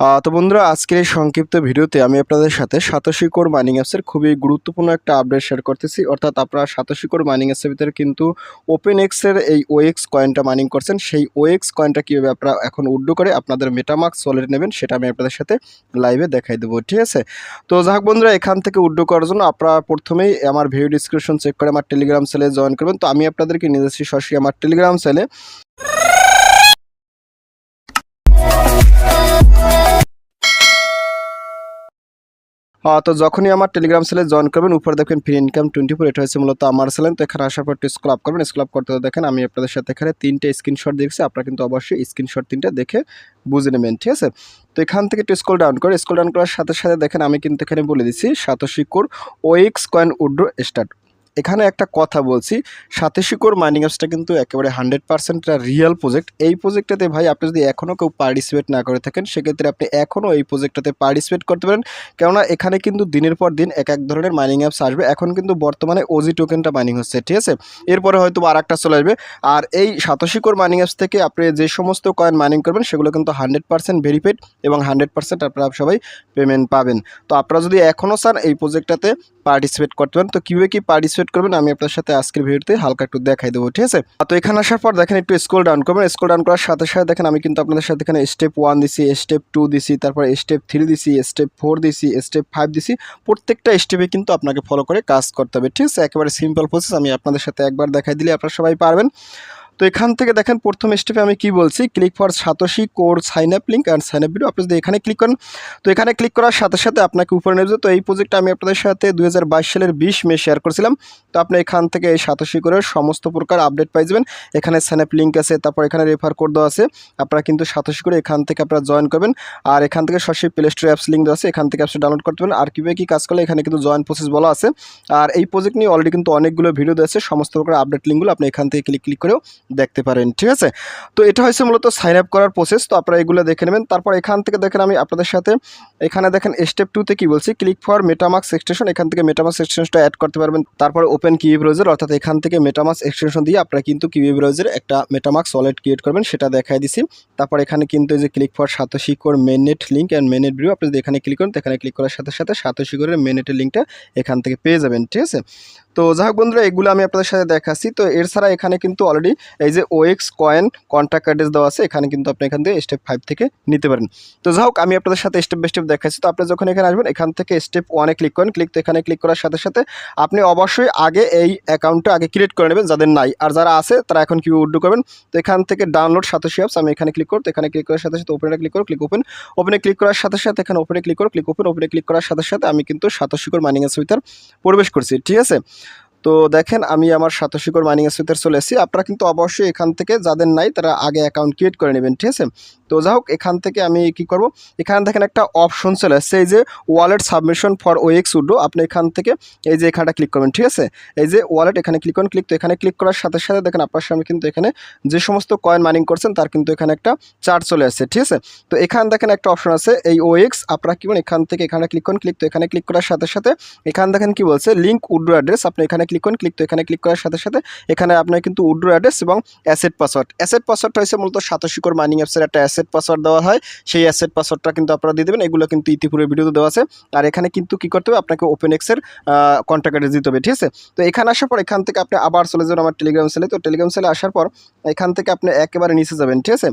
তো বন্ধুরা, আজকের এই সংক্ষিপ্ত ভিডিওতে আমি আপনাদের সাথে সাতশি কোর মাইনিং অ্যাপসের খুবই গুরুত্বপূর্ণ একটা আপডেট শেয়ার করতেছি। অর্থাৎ আপনারা সাতশি কোর মাইনিং অ্যাপসের ভিতরে কিন্তু ওপেন এক্সের এই ওএক্স কয়েনটা মাইনিং করছেন। সেই ওএক্স কয়েনটা কীভাবে আপনারা এখন উড্ডো করে আপনাদের মেটামার্ক সলিড নেবেন, সেটা আমি আপনাদের সাথে লাইভে দেখাই দেবো, ঠিক আছে? তো যাক বন্ধুরা, এখান থেকে উড্ডো করার জন্য আপনারা প্রথমেই আমার ভিডিও ডিসক্রিপশন চেক করে আমার টেলিগ্রাম সেলে জয়েন করবেন। তো আমি আপনাদেরকে নিয়ে সরাসরি আমার টেলিগ্রাম সেলে তো যখনই আমার টেলিগ্রাম সেলে জয়েন করবেন, উপরে দেখবেন ফ্রি ইনকাম টোয়েন্টি ফোর এটা হয়েছে মূলত আমার সেলেন তো এখানে আসার পর একটু স্কুল আপ করবেন স্কুল আপ করতে দেখেন আমি আপনাদের সাথে এখানে তিনটে স্ক্রিনশট দেখছি আপনারা কিন্তু অবশ্যই স্ক্রিনশট তিনটা দেখে বুঝে নেবেন, ঠিক আছে? তো এখান থেকে একটু স্কুল ডাউন করে স্কুল ডাউন করার সাথে সাথে দেখেন আমি কিন্তু এখানে বলে দিচ্ছি সাতশিকুর ওয়েক্স কয়েন উড্রো স্টার্ট এখানে একটা কথা বলছি সাতাশি কোর মাইনিং অ্যাপসটা কিন্তু একেবারে হান্ড্রেড পার্সেন্ট রিয়েল প্রজেক্ট এই প্রজেক্টটাতে ভাই আপনি যদি এখনও কেউ পার্টিসিপেট না করে থাকেন, সেক্ষেত্রে আপনি এখনও এই প্রজেক্টটাতে পার্টিসিপেট করতে পারেন। কেননা এখানে কিন্তু দিনের পর দিন এক এক ধরনের মাইনিং অ্যাপস আসবে। এখন কিন্তু বর্তমানে ওজি টোকেনটা মাইনিং হচ্ছে, ঠিক আছে? এরপরে হয়তো আর একটা চলে আসবে। আর এই সাতাশি কোর মাইনিং অ্যাপস থেকে আপনি যে সমস্ত কয়েন মাইনিং করবেন, সেগুলো কিন্তু হান্ড্রেড পার্সেন্ট ভেরিফাইড এবং হান্ড্রেড পার্সেন্ট আপনারা সবাই পেমেন্ট পাবেন। তো আপনারা যদি এখনও চান এই প্রজেক্টটাতে পার্টিসিপেট করতে পারেন, তো কীভাবে কি পার্টিসিপেট করবেন, আমি আপনার সাথে আজকের ভিডিওতে হালকা একটু দেখাই দেবো, ঠিক আছে? তো এখানে আসার পর দেখেন একটু স্কুল ডাউন করবেন স্কুল ডাউন করার সাথে সাথে দেখেন আমি কিন্তু আপনাদের সাথে এখানে স্টেপ ওয়ান দিছি স্টেপ টু দিছি, তারপর স্টেপ থ্রি দিছি স্টেপ ফোর দিছি স্টেপ ফাইভ দিছি, প্রত্যেকটা স্টেপে কিন্তু আপনাকে ফলো করে কাজ করতে হবে, ঠিক আছে? একেবারে সিম্পল প্রসেস আমি আপনাদের সাথে একবার দেখাই দিলে আপনারা সবাই পারবেন। তো এখান থেকে দেখেন প্রথম স্টেপে আমি কি বলছি? Click for Satoshi core sign up link and sign up video আপনি যদি এখানে ক্লিক করেন, তো এখানে ক্লিক করার সাথে সাথে আপনাকে উপরে নেবে তো এই প্রজেক্টটা আমি আপনাদের সাথে দু হাজার বাইশ সালের বিশ মে শেয়ার করেছিলাম। তো আপনি এখান থেকে এই সাতোশি কোরের সমস্ত প্রকার আপডেট পাই যাবেন। এখানে সাইন আপ লিঙ্ক আছে, তারপর এখানে রেফার কোড দেওয়া আছে। আপনারা কিন্তু সাতোশি করে এখান থেকে আপনারা জয়েন করবেন। আর এখান থেকে সরাসরি প্লে স্টোর অ্যাপস লিঙ্ক দেওয়া আছে, এখান থেকে অ্যাপসটা ডাউনলোড করতে পারেন। আর কীভাবে কী কাজ করলে এখানে কিন্তু জয়েন প্রসেস বলা আছে। আর এই প্রজেক্ট নিয়ে অলরেডি কিন্তু অনেকগুলো ভিডিও দেওয়া আছে। সমস্ত প্রকার আপডেট লিঙ্কগুলো আপনি এখান থেকে ক্লিক ক্লিক করেও দেখতে পারেন, ঠিক আছে? তো এটা হয়েছে মূলত সাইন আপ করার প্রসেস তো আপনারা এগুলো দেখে নেবেন। তারপর এখান থেকে দেখেন আমি আপনাদের সাথে, এখানে দেখেন স্টেপ টুতে কি বলছি? ক্লিক ফর মেটামাক্স এক্সটেনশন এখান থেকে মেটামাক্স এক্সটেনশনটা অ্যাড করতে পারবেন। তারপর ওপেন কিউ ব্রাউজার অর্থাৎ এখান থেকে মেটামাক্স এক্সটেনশন দিয়ে আপনারা কিন্তু কিউ ব্রাউজারে একটা মেটামাক্স ওয়ালেট ক্রিয়েট করবেন, সেটা দেখাই দিছি। তারপর এখানে কিন্তু যে click for Satoshi core mainnet link and mainnet view আপনি যদি এখানে ক্লিক করেন এখানে ক্লিক করার সাথে সাথে সাতশি কোরের মেননেটের লিঙ্কটা এখান থেকে পেয়ে যাবেন, ঠিক আছে? তো যাই হোক বন্ধুরা, এগুলো আমি আপনাদের সাথে দেখাচ্ছি। তো এর ছাড়া এখানে কিন্তু অলরেডি এই যে ওএক্স কয়েন কন্ট্যাক্ট অ্যাড্রেস দেওয়া আছে, এখানে কিন্তু আপনি এখান থেকে স্টেপ ফাইভ থেকে নিতে পারেন। তো যাই হোক, আমি আপনাদের সাথে স্টেপ বাই স্টেপ দেখাচ্ছি। তো আপনি যখন এখানে আসবেন, এখান থেকে স্টেপ ওয়ানে ক্লিক করেন। ক্লিক তো এখানে ক্লিক করার সাথে সাথে আপনি অবশ্যই আগে এই অ্যাকাউন্টটা আগে ক্রিয়েট করে নেবেন, যাদের নাই। আর যারা আছে, তারা এখন কি উড্ডু করবেন? তো এখান থেকে ডাউনলোড সাতশি অ্যাপস আমি এখানে ক্লিক করব। তো এখানে ক্লিক করার সাথে সাথে ওপেনে ক্লিক করো ক্লিক ওপেন ওপেনে ক্লিক করার সাথে সাথে এখানে ওপেনে ক্লিক করো ক্লিক ওপেন ওপেনে ক্লিক করার সাথে সাথে আমি কিন্তু সাতশিকর মাইনিং এর সুইতার প্রবেশ করছি, ঠিক আছে? তো দেখেন, আমি আমার সাতশিকর মাইনিং সুইতের চলে এসেছি। আপনারা কিন্তু অবশ্যই এখান থেকে যাদের নাই, তারা আগে অ্যাকাউন্ট ক্রিয়েট করে নেবেন, ঠিক আছে? তো যাই হোক, এখান থেকে আমি কি করব? এখানে দেখেন একটা অপশন চলে আসছে এই যে wallet submission for OX withdraw আপনি এখান থেকে এই যে এখানটা ক্লিক করবেন, ঠিক আছে? এই যে ওয়ালেট এখানে ক্লিক করুন ক্লিক তো এখানে ক্লিক করার সাথে সাথে দেখেন, আপনার সামনে কিন্তু এখানে যে সমস্ত কয়েন মাইনিং করছেন, তার কিন্তু এখানে একটা চার্ট চলে আসছে ঠিক আছে? তো এখানে দেখেন একটা অপশন আছে, এই ওএক্স আপনারা কি এখান থেকে এখানে ক্লিক করুন ক্লিক তো এখানে ক্লিক করার সাথে সাথে এখানে দেখেন কি বলছে লিঙ্ক উড্রো অ্যাড্রেস আপনি এখানে ক্লিক করুন ক্লিক তো এখানে ক্লিক করার সাথে সাথে এখানে আপনার কিন্তু উড্রো অ্যাড্রেস এবং অ্যাসেট পাসওয়ার্ড অ্যাসেট পাসওয়ার্ডটা হচ্ছে মূলত সাতশিকর মাইনিং অ্যাপসের একটা অ্যাসেট পাসওয়ার্ড দেওয়া হয়। সেই অ্যাসেট পাসওয়ার্ডটা কিন্তু আপনারা দিয়ে দেবেন। এগুলো কিন্তু ইতিপূর্বে ভিডিওতে দেওয়া আছে। আর এখানে কিন্তু কি করতে হবে? আপনাকে ওপেন এক্সের কন্ট্যাক্ট অ্যাড্রেস দিতে হবে, ঠিক আছে? তো এখানে আসার পর এখান থেকে আপনি আবার চলে যাবেন আমার টেলিগ্রাম সেলে তো টেলিগ্রাম সেলে আসার পর এখান থেকে আপনি একেবারে নিচে যাবেন, ঠিক আছে?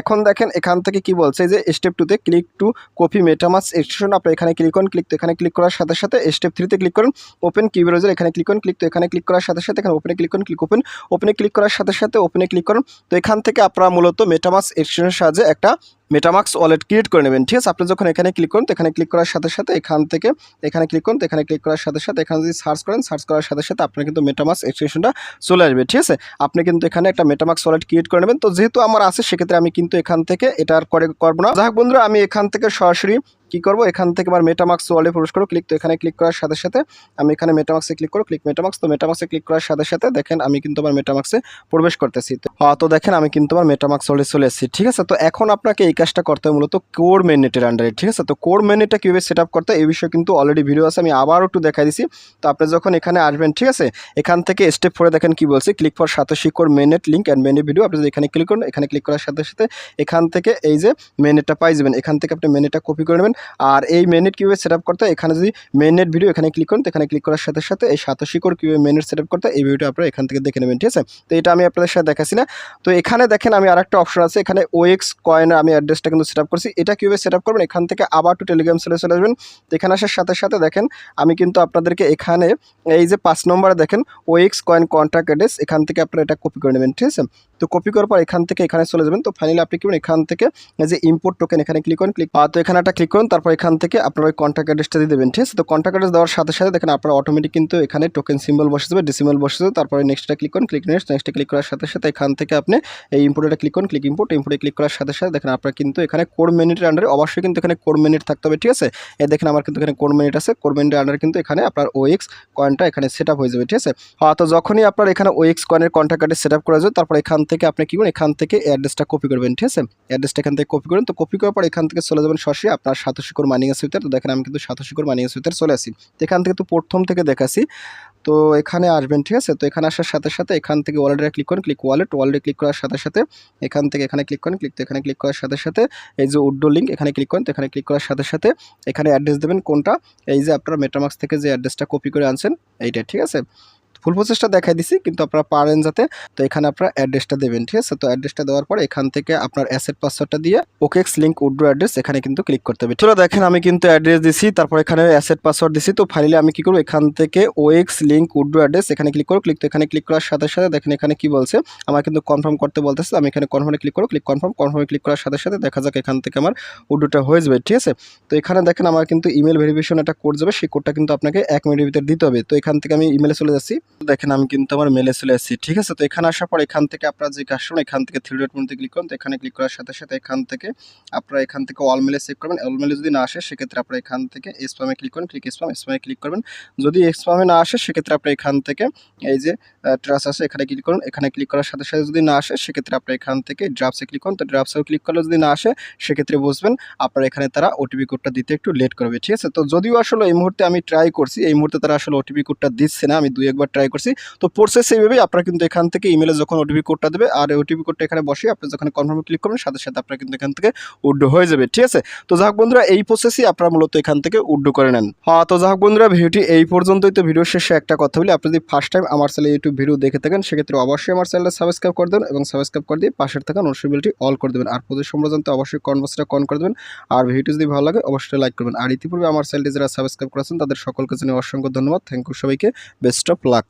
এখন দেখেন এখান থেকে কি বলছে যে স্টেপ টুতে click to copy MetaMask extension আপনি এখানে ক্লিক করুন ক্লিক তো এখানে ক্লিক করার সাথে সাথে স্টেপ থ্রিতে ক্লিক করুন। ওপেন কি ব্রাউজার এখানে ক্লিক করুন ক্লিক তো এখানে ক্লিক করার সাথে সাথে, এখানে ওপেনে ক্লিক করুন ক্লিক ওপেন ওপেনে ক্লিক করার সাথে সাথে ওপেনে ক্লিক করুন। তো এখান থেকে আপনারা মূলত মেটামাস এক্সটেনশনের সাহায্যে একটা মেটামাক্স ওয়ালেট ক্রিয়েট করে নেবেন, ঠিক আছে? আপনি যখন এখানে ক্লিক করুন, তো এখানে ক্লিক করার সাথে সাথে এখান থেকে, এখানে ক্লিক করুন, তো এখানে ক্লিক করার সাথে সাথে, এখানে যদি সার্চ করেন সার্চ করার সাথে সাথে আপনার কিন্তু মেটামাক্স এক্সটেনশনটা চলে আসবে, ঠিক আছে? আপনি কিন্তু এখানে একটা মেটামাক্স ওয়ালেট ক্রিয়েট করে নেবেন। তো যেহেতু আমার আছে, সেক্ষেত্রে আমি কিন্তু এখান থেকে এটা আর করে করব না। যাই হোক বন্ধুরা, আমি এখান থেকে সরাসরি কি করব? এখান থেকে আমার মেটামাক্স ওয়ালে প্রবেশ করো ক্লিক তো এখানে ক্লিক করার সাথে সাথে আমি এখানে মেটামাক্সে ক্লিক করো ক্লিক মেটামাক্স তো মেটামাক্সে ক্লিক করার সাথে সাথে দেখেন আমি কিন্তু আমার মেটামাক্সে প্রবেশ করতেছি। তো তো দেখেন আমি কিন্তু আমার মেটামাক্স ওয়ালে চলে এসেছি, ঠিক আছে? তো এখন আপনাকে এই কাজটা করতে হবে মূলত কোর মেনেটের আন্ডারে ঠিক আছে? তো কোর মেনেটটা কীভাবে সেট আপ করতে এই বিষয়ে কিন্তু অলরেডি ভিডিও আছে, আমি আবার একটু দেখাই দিছি। তো আপনি যখন এখানে আসবেন, ঠিক আছে? এখান থেকে স্টেপ ফোরে দেখেন কি বলছি? Click for Satoshi core mainnet link and mainnet video আপনি যদি এখানে ক্লিক করুন, এখানে ক্লিক করার সাথে সাথে এখান থেকে এই যে মেনেটটা পাই যাবেন, এখান থেকে আপনি মেনেটটা কপি করে নেবেন। আর এই মেনেট কীভাবে সেট করতে এখানে যদি মেনেট ভিডিও এখানে ক্লিক করেন, তো এখানে ক্লিক করার সাথে সাথে এই সাতশি কোর কীভাবে মেনেট সেট করতে এই ভিডিওটা আপনারা এখান থেকে দেখে নেবেন, ঠিক আছে? তো এটা আমি আপনাদের সাথে দেখাচ্ছি না। তো এখানে দেখেন আমি আরেকটা অপশন আছে, এখানে ওএক্স কয়েনের আমি অ্যাড্রেসটা কিন্তু সেট করছি। এটা কীভাবে সেট করবেন? এখান থেকে আবার টু টেলিগ্রাম সেলে চলে আসবেন। তো এখানে আসার সাথে সাথে দেখেন, আমি কিন্তু আপনাদেরকে এখানে এই যে পাঁচ নম্বরে দেখেন ওএক্স কয়েন কন্ট্রাক্ট অ্যাড্রেস এখান থেকে আপনারা এটা কপি করে নেবেন, ঠিক আছে? তো কপি করার পর এখান থেকে এখানে চলে যাবেন। তো ফাইনালি আপনি কি এখান থেকে যে ইম্পোর্ট টোকেন এখানে ক্লিক করুন ক্লিক তো এখানে একটা ক্লিক করুন, তারপর এখান থেকে আপনার ওই কন্ট্যাক্ট অ্যাড্রেসটা দিয়ে দেবেন, ঠিক আছে? তো কন্ট্যাক্ট অ্যাড্রেস দেওয়ার সাথে সাথে দেখেন আপনার অটোমেটিক কিন্তু এখানে টোকেন সিম্বল বসে যাবে ডিসিম্বল বসে যাবে। তারপরে নেক্সটটা ক্লিক করুন ক্লিক নেক্সট নেক্সটে ক্লিক করার সাথে সাথে এখান থেকে আপনি এই ইম্পোর্টে ক্লিক করুন ক্লিক ইম্পোর্ট ইম্পোর্টে ক্লিক করার সাথে সাথে দেখেন আপনার কিন্তু এখানে কোর মিনিটের আন্ডারে অবশ্যই কিন্তু এখানে কোর মিনিট থাকতে হবে, ঠিক আছে? এই দেখেন আমার কিন্তু এখানে কোর মিনিট আছে কোর মিনিটের আন্ডারে কিন্তু এখানে আপনার ওএক্স কয়েনটা এখানে সেট আপ হয়ে যাবে, ঠিক আছে? হ্যাঁ তো যখনই আপনার এখানে ওএক্স কয়েনের কন্ট্যাক্ট কার্ডে সেট আপ করা যাবে, তারপর এখান থেকে আপনি কি করবেন এখান থেকে অ্যাড্রেসটা কপি করবেন, ঠিক আছে? অ্যাড্রেসটা এখান থেকে কপি করুন। তো কপি করার পর এখান থেকে চলে যাবেন সরাসরি আপনার সাতশো কোর মানিং সুইটার তো। দেখেন আমি কিন্তু সাতশো কোর মানিং সুইটার চলে আসি। তো এখান থেকে তো প্রথম থেকে দেখাছি। তো এখানে আসবেন, ঠিক আছে? তো এখানে আসার সাথে সাথে এখান থেকে ওয়ালেটে ক্লিক করুন ক্লিক ওয়ালেট ওয়ালেটে ক্লিক করার সাথে সাথে এখান থেকে এখানে ক্লিক করেন ক্লিক তো এখানে ক্লিক করার সাথে সাথে এই যে উড্ডো লিঙ্ক এখানে ক্লিক করেন। তো এখানে ক্লিক করার সাথে সাথে এখানে অ্যাড্রেস দেবেন কোনটা? এই যে আপনারা মেটামাক্স থেকে যে অ্যাড্রেসটা কপি করে আনছেন, এইটা, ঠিক আছে? ফুল প্রসেসটা দেখাই দিছি, কিন্তু আপনারা পারেন যাতে। তো এখানে আপনারা অ্যাড্রেসটা দেবেন, ঠিক আছে? তো অ্যাড্রেসটা দেওয়ার পর এখান থেকে আপনার অ্যাসেট পাসওয়ার্ডটা দিয়ে ওকেক্স লিঙ্ক উড্রো অ্যাড্রেস এখানে কিন্তু ক্লিক করতে হবে। চলো দেখেন, আমি কিন্তু অ্যাড্রেস দিছি, তারপর এখানে অ্যাসেট পাসওয়ার্ড দিছি, তো ফাইনালি আমি কি করব? এখান থেকে ওএক্স লিঙ্ক উড্রো অ্যাড্রেস এখানে ক্লিক করো ক্লিক তো এখানে ক্লিক করার সাথে সাথে দেখেন এখানে কি বলছে? আমার কিন্তু কনফার্ম করতে বলতেছে, আমি এখানে কনফার্মে ক্লিক করো ক্লিক কনফার্ম কনফার্মে ক্লিক করার সাথে সাথে দেখা যাক এখান থেকে আমার উড্রোটা হয়ে যাবে, ঠিক আছে? তো এখানে দেখেন, আমার কিন্তু ইমেল ভেরিফিকেশন একটা কোড যাবে, সেই কোডটা কিন্তু আপনাকে এক মিনিটের ভিতরে দিতে হবে। তো এখান থেকে আমি ইমেলে চলে যাচ্ছি। দেখেন, আমি কিন্তু আমার মেলে চলে আসছি। ঠিক আছে? তো এখানে আসার পর এখান থেকে আপনার যে শুনুন, এখান থেকে থ্রি ডট মধ্যে ক্লিক করুন। তো এখানে ক্লিক করার সাথে সাথে এখান থেকে আপনারা এখান থেকে অল মেলে চেক করবেন। অল মেলে যদি না আসে, সেক্ষেত্রে আপনারা এখান থেকে স্প্যামে ক্লিক করুন। ক্লিক স্প্যাম স্প্যামে ক্লিক করবেন। যদি স্প্যামে না আসে, সেক্ষেত্রে আপনি এখান থেকে এই যে ট্রাস আছে, এখানে ক্লিক করুন। এখানে ক্লিক করার সাথে সাথে যদি না আসে, সেক্ষেত্রে আপনি এখান থেকে ড্রাফসে ক্লিক করুন। তো ড্রাফসেও ক্লিক করলে যদি না আসে, সেক্ষেত্রে বুঝবেন আপনার এখানে তারা ওটিপি কোডটা দিতে একটু লেট করবে ঠিক আছে? তো যদিও আসলে এই মুহূর্তে আমি ট্রাই করছি, এই মুহূর্তে তারা আসলে ওটিপি কোডটা দিচ্ছে না। আমি দুই একবার ট্রাই করছি। তো প্রসেস এইভাবেই আপনারা কিন্তু এখান থেকে ইমেলে যখন ওটিপি কোডটা দেবে, আর ওটিপি কোডটা এখানে বসে আপনি যখন কনফার্মে ক্লিক করবেন, সাথে সাথে আপনার কিন্তু এখান থেকে উড্ডো হয়ে যাবে, ঠিক আছে? তো যাক বন্ধুরা, এই প্রসেসই আপনারা মূলত এখান থেকে উড্ডো করে নেন। হ্যাঁ তো যাক বন্ধুরা, ভিডিওটি এই পর্যন্তই। তো ভিডিও শেষে একটা কথা বলি, আপনি যদি ফার্স্ট টাইম আমার চ্যানেলে ইউটিউব ভিডিও দেখে থাকেন, সেক্ষেত্রে অবশ্যই আমার চ্যানেলটা সাবস্ক্রাইব করে দেবেন এবং সাবস্ক্রাইব করে দিয়ে পাশের থাকা নোটিফিকেশনটি অল করে দেবেন। আর প্রতি সম্পর্ক জানতে অবশ্যই কনভার্সটা কন করে দেবেন। আর ভিডিওটি যদি ভালো লাগে, অবশ্যই লাইক করবেন। আর ইতিপূর্বে আমার চ্যানেলটি যারা সাবস্ক্রাইব করেছেন, তাদের সকলকে জানিয়ে অসংখ্য ধন্যবাদ। থ্যাংক ইউ সবাইকে। Best of luck